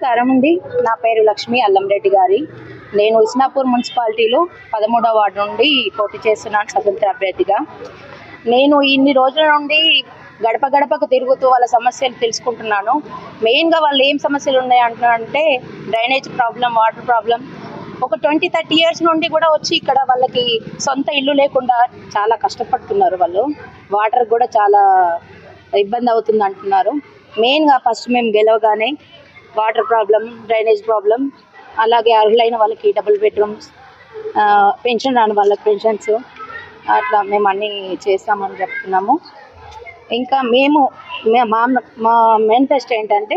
నమస్కారం అండి. నా పేరు లక్ష్మి అల్లంరెడ్డి గారి. నేను ఇస్నాపూర్ మున్సిపాలిటీలో పదమూడవ వార్డు నుండి పోటీ చేస్తున్నాను స్వతంత్ర అభ్యర్థిగా. నేను ఇన్ని రోజుల నుండి గడప గడపకు తిరుగుతూ వాళ్ళ సమస్యలు తెలుసుకుంటున్నాను. మెయిన్గా వాళ్ళు ఏం సమస్యలు ఉన్నాయి అంటున్నారంటే డ్రైనేజ్ ప్రాబ్లం వాటర్ ప్రాబ్లం. ఒక ట్వంటీ థర్టీ ఇయర్స్ నుండి కూడా వచ్చి ఇక్కడ వాళ్ళకి సొంత ఇల్లు లేకుండా చాలా కష్టపడుతున్నారు వాళ్ళు. వాటర్ కూడా చాలా ఇబ్బంది అవుతుంది అంటున్నారు. మెయిన్గా ఫస్ట్ మేము గెలవగానే వాటర్ ప్రాబ్లం డ్రైనేజ్ ప్రాబ్లం అలాగే అర్హులైన వాళ్ళకి డబుల్ బెడ్రూమ్స్ పెన్షన్ రాని వాళ్ళకి పెన్షన్స్ అట్లా మేము అన్నీ చేస్తామని చెప్తున్నాము. ఇంకా మేము మా మా మేనిఫెస్టో ఏంటంటే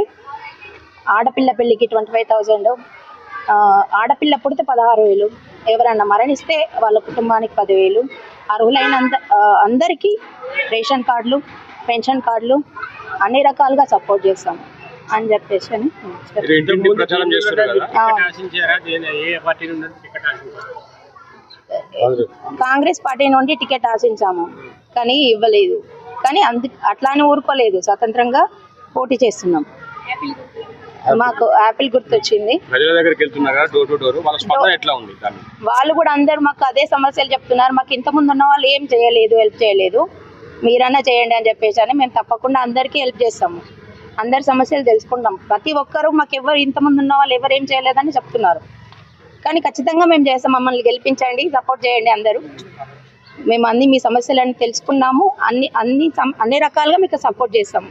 ఆడపిల్ల పెళ్ళికి ట్వంటీ ఫైవ్ థౌజండ్ ఆడపిల్ల పుడితే పదహారు వేలు ఎవరన్నా మరణిస్తే వాళ్ళ కుటుంబానికి పదివేలు అర్హులైన అందరికీ రేషన్ కార్డులు పెన్షన్ కార్డులు అన్ని రకాలుగా సపోర్ట్ చేస్తాము. అని చెప్పేసి అని కాంగ్రెస్ పార్టీ నుండి టికెట్ ఆశించాము కానీ ఇవ్వలేదు. కానీ అందు అట్లానే ఊరుకోలేదు. స్వతంత్రంగా పోటీ చేస్తున్నాం. మాకు యాపిల్ గుర్తొచ్చింది. ప్రజల దగ్గరికి వెళ్తున్నారు? కదా డోర్ టు డోర్? వాళ్ళ స్పందన ఎట్లా ఉంది? దాన్ని వాళ్ళు కూడా అందరు మాకు అదే సమస్యలు చెప్తున్నారు. మాకు ఇంతకుముందు ఉన్న వాళ్ళు ఏం చేయలేదు హెల్ప్ చేయలేదు. మీరన్నా చేయండి అని చెప్పేసి అని మేము తప్పకుండా అందరికీ హెల్ప్ చేస్తాము. అందరి సమస్యలు తెలుసుకుంటాం. ప్రతి ఒక్కరూ మాకు ఎవరు ఇంతమంది ఉన్న వాళ్ళు ఎవరు ఏం చేయలేదని చెప్తున్నారు. కానీ ఖచ్చితంగా మేము చేస్తాం. మమ్మల్ని గెలిపించండి సపోర్ట్ చేయండి అందరూ. మేము అన్ని మీ సమస్యలన్నీ తెలుసుకున్నాము. అన్ని అన్ని అన్ని రకాలుగా మీకు సపోర్ట్ చేస్తాము.